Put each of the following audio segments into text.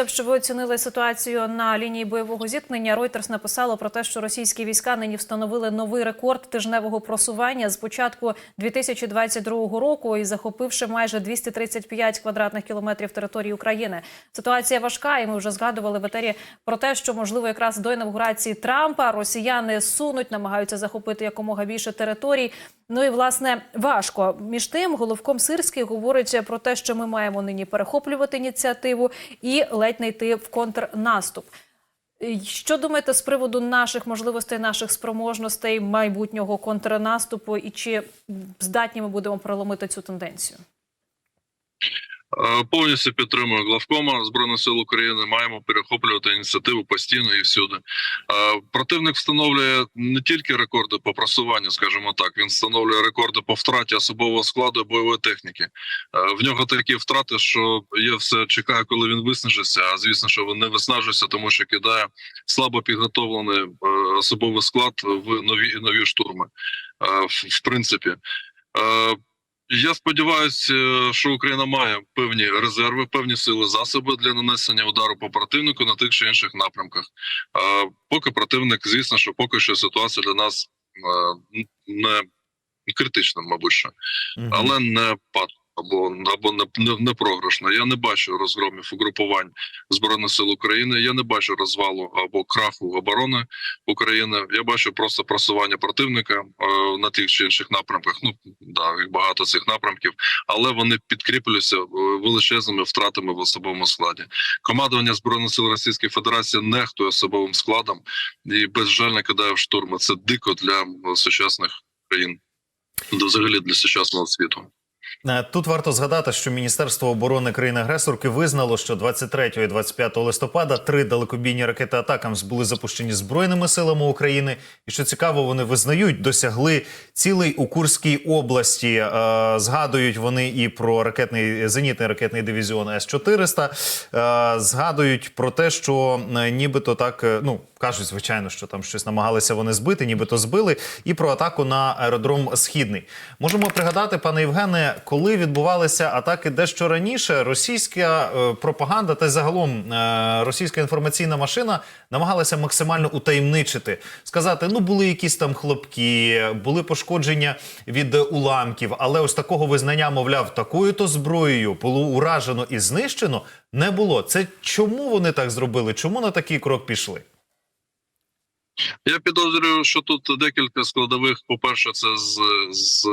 хотілося б, ви оцінили ситуацію на лінії бойового зіткнення. Reuters написало про те, що російські війська нині встановили новий рекорд тижневого просування з початку 2022 року і захопивши майже 235 квадратних кілометрів території України. Ситуація важка, і ми вже згадували в етері про те, що можливо якраз до інавгурації Трампа росіяни сунуть, намагаються захопити якомога більше територій. Ну і власне важко. Між тим, головком Сирський говорить про те, що ми маємо нині перехоплювати ініціативу і ледь не йти в контрнаступ. Е, Що думаєте з приводу наших можливостей, наших спроможностей майбутнього контрнаступу, і чи здатні ми будемо проломити цю тенденцію? Е, Повністю підтримую главкома збройних сил України. Маємо перехоплювати ініціативу постійно і всюди. Е, Противник встановлює не тільки рекорди по просуванню, скажімо так. Він встановлює рекорди по втраті особового складу і бойової техніки. Е, В нього такі втрати, що я все чекаю, коли він виснажиться. А звісно, що він не виснажується, тому що кидає слабо підготовлений особовий склад в нові нові штурми. В принципі. Е, я сподіваюся, що Україна має певні резерви, певні сили, засоби для нанесення удару по противнику на тих чи інших напрямках. А поки противник, звісно, що поки що ситуація для нас е, не критична, мабуть, що, але не пад. Або або не, програшна. Я не бачу розгромів угрупувань збройних сил України. Я не бачу розвалу або краху оборони України. Я бачу просто просування противника е, на тих чи інших напрямках. Ну да, багато цих напрямків, але вони підкріплюються е, величезними втратами в особовому складі. Командування збройних сил Російської Федерації нехтує особовим складом і безжально кидає в штурми. Це дико для е, сучасних країн, взагалі для сучасного світу. Е, Тут варто згадати, що Міністерство оборони країни-агресорки визнало, що 23 і 25 листопада три далекобійні ракети Атакамс були запущені збройними силами України. І що цікаво, вони визнають, досягли цілей у Курській області. Е, Згадують вони і про ракетний зенітний ракетний дивізіон С 400 Згадують про те, що е, нібито так, е, ну кажуть, звичайно, що там щось намагалися вони збити, нібито збили, і про атаку на аеродром Східний. Можемо пригадати, пане Євгене, коли відбувалися атаки дещо раніше, російська е, пропаганда та загалом е, російська інформаційна машина намагалася максимально утаємничити, сказати: ну були якісь там хлопки, були пошкодження від уламків, але ось такого визнання, мовляв, такою то зброєю було уражено і знищено, не було. Це чому вони так зробили? Чому на такий крок пішли? Я підозрюю, що тут декілька складових. По-перше, це з, з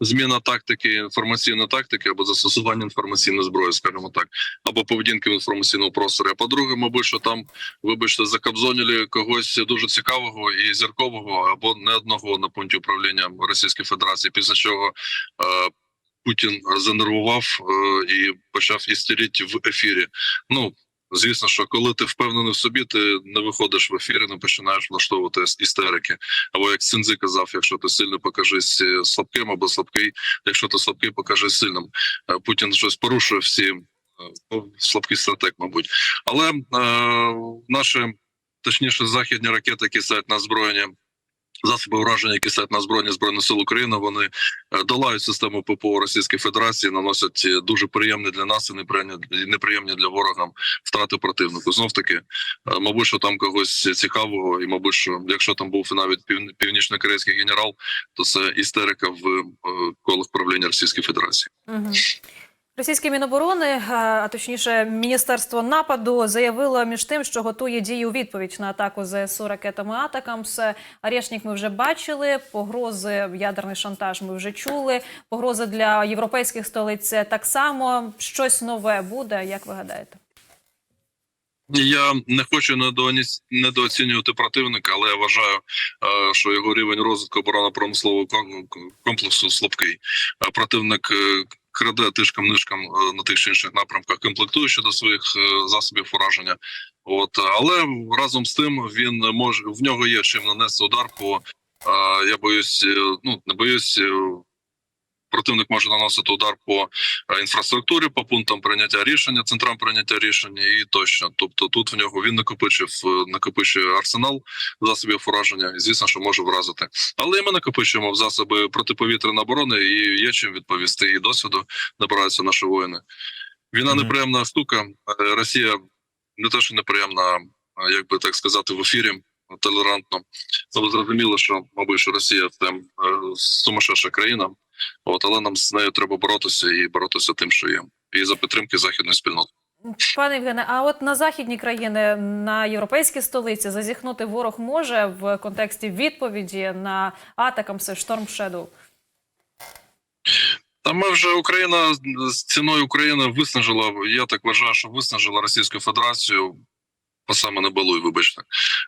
зміна тактики, інформаційної тактики або застосування інформаційної зброї, скажімо так, або поведінки в інформаційному просторі. А по-друге, мабуть, що там, вибачте, закабзоніли когось дуже цікавого і зіркового, або не одного на пункті управління Російської Федерації, після чого. Е, Путін занервував е, і почав істерити в ефірі. Ну Звісно, що коли ти впевнений в собі, ти не виходиш в ефір і не починаєш влаштовувати істерики. Або як Синзи казав, якщо ти сильно покажись е, слабким або слабкий, якщо ти слабкий, покажись сильним. Е, Путін щось порушує всі е, ну, слабкий стратег, мабуть. Але е, наші, точніше, західні ракети, які стоять на озброєнні, Засоби враження, які стоять на збройні збройних сил України, вони е, долають систему ППО Російської Федерації, наносять е, дуже приємні для нас і неприємні, для ворога втрати противнику. Знов таки, е, мабуть, що там когось цікавого, і мабуть, що якщо там був навіть пів, північно-корейський генерал, то це істерика в колах правління Російської Федерації. Угу. Російське міноборони, е, а точніше, міністерство нападу заявило між тим, що готує дії у відповідь на атаку ЗСУ ракетами Атакамс. Арєшнік ми вже бачили. Погрози, ядерний шантаж ми вже чули. Погрози для європейських столиць так само. Щось нове буде. Як ви гадаєте? Я не хочу недооцінювати противника, але я вважаю, е, що його рівень розвитку оборонно-промислового комплексу слабкий. Е, Противник краде тишкам нишком е, на тих чи інших напрямках, комплектуючи до своїх е, засобів ураження. От але разом з тим він може в нього є чим нанести удар по. е, Я боюсь, ну не боюсь. Противник може наносити удар по е, інфраструктурі, по пунктам прийняття рішення, центрам прийняття рішення і тощо. Тобто, тут в нього він накопичив е, накопичує арсенал засобів ураження, і звісно, що може вразити. Але і ми накопичуємо в засоби протиповітряної оборони, і є чим відповісти. І досвіду набираються наші воїни. Війна неприємна штука. Е, Росія не те, що неприємна, як би так сказати, в ефірі толерантно. Але зрозуміло, що мабуть, що Росія це е, сумасшедша країна. От але нам з нею треба боротися і боротися тим, що є, і за підтримки західної спільноти. Пане Євгене, а от на західні країни, на європейські столиці зазіхнути ворог може в контексті відповіді на атакам Storm Shadow? Та ми вже Україна з ціною України виснажила. Я так вважаю, що виснажила Російську Федерацію по саме на балуй, вибачте.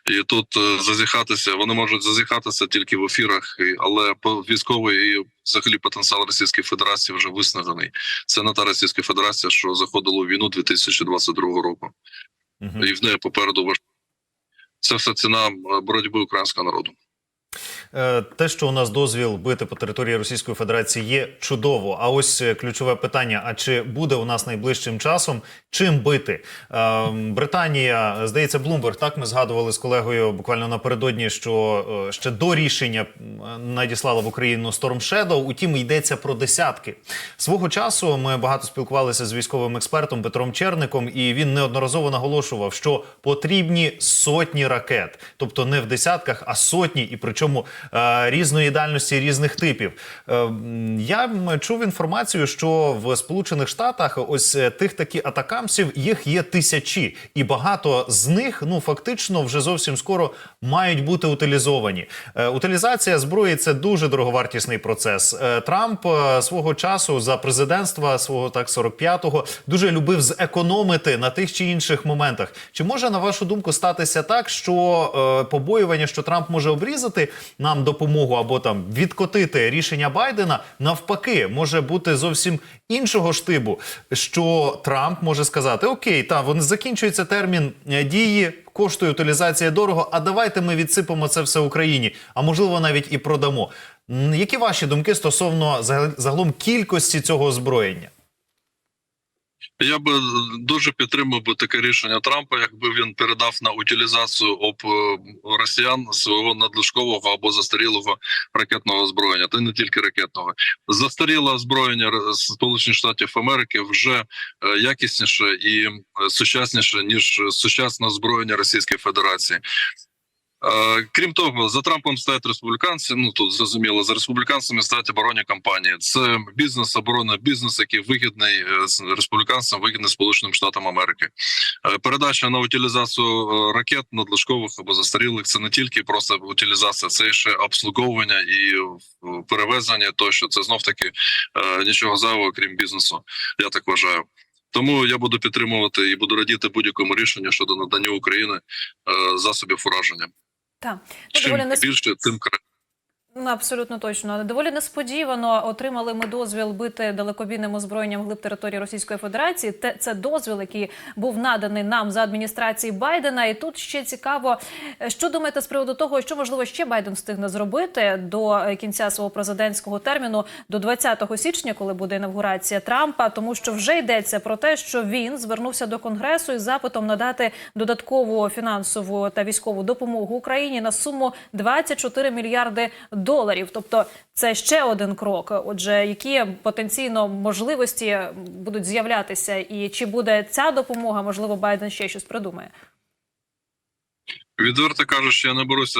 І тут е, зазіхатися, вони можуть зазіхатися тільки в ефірах, але по військовий і взагалі потенціал Російської Федерації вже виснажений. Це не та Російська Федерація, що заходила у війну 2022 року, Мгм. і в неї попереду важко. Це все ціна е, боротьби українського народу. Е, Те, що у нас дозвіл бити по території Російської Федерації, є чудово. А ось е, ключове питання: а чи буде у нас найближчим часом чим бити? Е, Британія, здається, Блумберг, так ми згадували з колегою буквально напередодні, що ще до рішення надіслала в Україну Storm Shadow, Утім, йдеться про десятки. Свого часу ми багато спілкувалися з військовим експертом Петром Черником, і він неодноразово наголошував, що потрібні сотні ракет, тобто не в десятках, а сотні, і причому е, різної дальності, різних типів. Е, я чув інформацію, що в Сполучених Штатах ось е, тих такі атакамсів їх є тисячі, і багато з них ну фактично вже зовсім скоро мають бути утилізовані. Е, утилізація зброї це дуже дороговартісний процес. Е, Трамп е, свого часу за президентства свого так 45-го дуже любив зекономити на тих чи інших моментах. Чи може на вашу думку статися так, що побоювання, що Трамп може обрізати нам допомогу або там відкотити рішення Байдена, навпаки, може бути зовсім іншого штибу, що Трамп може сказати: Окей, та вони закінчується термін е, дії. Коштує утилізація дорого, а давайте ми відсипемо це все Україні, а можливо навіть і продамо. Які ваші думки стосовно загалом кількості цього озброєння? Я би дуже підтримав би таке рішення Трампа, якби він передав на утилізацію об е, росіян свого надлишкового або застарілого ракетного озброєння, та не тільки ракетного. Застаріле озброєння Сполучених Штатів Америки вже е, якісніше і е, сучасніше ніж сучасне озброєння Російської Федерації. Е, Крім того, за Трампом стоять республіканці. Ну тут зрозуміло, за республіканцями стоять оборонні компанії. Це бізнес, оборона, бізнес, який вигідний е, з республіканцям, вигідний Сполученим Штатам Америки. Е, Передача на утилізацію ракет надлишкових або застарілих це не тільки просто утилізація, це ще обслуговування і перевезення. Тощо це знов таки нічого зайвого, крім бізнесу. Я так вважаю. Тому я буду підтримувати і буду радіти будь-якому рішенню щодо надання України засобів ураження. Так, ну, Чим більше, тим краще. Ну, абсолютно точно. Доволі несподівано отримали ми дозвіл бити далекобійним озброєнням глиб території Російської Федерації. Те це дозвіл, який був наданий нам за адміністрації Байдена. І тут ще цікаво, що думаєте з приводу того, що можливо ще Байден встигне зробити до кінця свого президентського терміну до 20 січня, коли буде інавгурація Трампа, тому що вже йдеться про те, що він звернувся до конгресу із запитом надати додаткову фінансову та військову допомогу Україні на суму 24 мільярди. Тобто це ще один крок. Отже, які потенційно можливості будуть з'являтися, і чи буде ця допомога? Можливо, Байден ще щось придумає. Відверто кажучи, я не беруся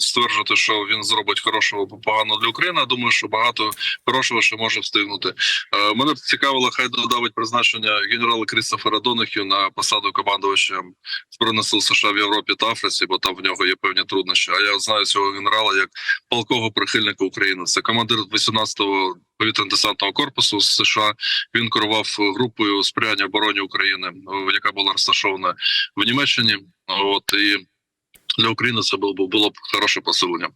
стверджувати, що він зробить хорошого або поганого для України. Я думаю, що багато хорошого ще може встигнути. Е, Мене б цікавило, хай додавить призначення генерала Крістофера Донахю на посаду командувача збройних сил США в Європі та Африці, бо там в нього є певні труднощі. А я знаю цього генерала як полкового прихильника України. Це командир 18-го повітряно-десантного корпусу США. Він керував групою сприяння обороні України, яка була розташована в Німеччині. От і для України це було б було б хороше посилення.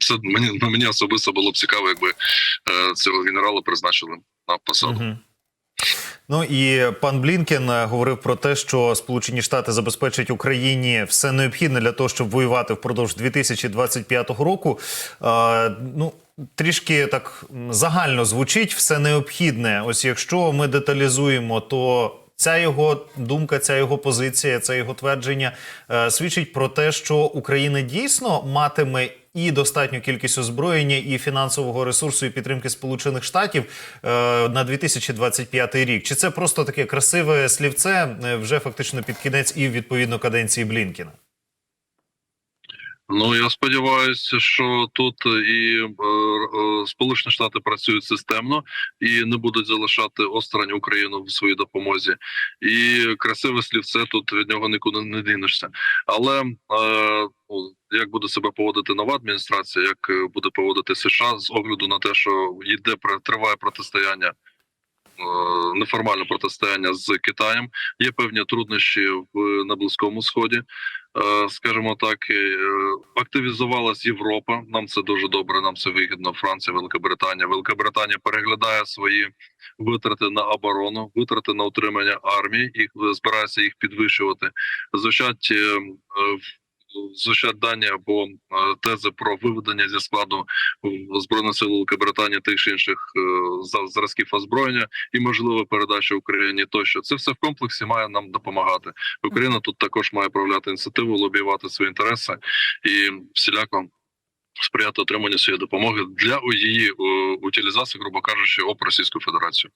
Це мені мені особисто було б цікаво, якби е, цього генерала призначили на посаду. Мгм. Ну і пан Блінкен е, говорив про те, що Сполучені Штати забезпечать Україні все необхідне для того, щоб воювати впродовж 2025 року. Е, ну трішки так загально звучить все необхідне. Ось якщо ми деталізуємо, то Ця його думка, ця його позиція, це його твердження е, свідчить про те, що Україна дійсно матиме і достатню кількість озброєння, і фінансового ресурсу, і підтримки Сполучених Штатів е, на 2025 рік. Чи це просто таке красиве слівце е, вже фактично під кінець і відповідно каденції Блінкіна? Ну я сподіваюся, що тут і е, е, Сполучені Штати працюють системно і не будуть залишати осторонь Україну в своїй допомозі. І красиве слівце тут від нього нікуди не дінешся. Але е, ну, як буде себе поводити нова адміністрація, як буде поводити США з огляду на те, що йде триває протистояння. Е, Неформальне протистояння з Китаєм є певні труднощі в на близькому сході. Е, скажімо так, е, активізувалась Європа. Нам це дуже добре. Нам це вигідно. Франція, Велика Британія. Велика Британія переглядає свої витрати на оборону, витрати на утримання армії. Е, збирається їх підвищувати. Звучать е, дані або е, тези про виведення зі складу збройних сил Великої Британії тих чи інших е, зразків озброєння і можливо передача Україні. Тощо це все в комплексі має нам допомагати. Україна тут також має проявляти ініціативу, лобіювати свої інтереси і всіляко сприяти отриманню своєї допомоги для її утилізації, грубо кажучи, об Російську Федерацію.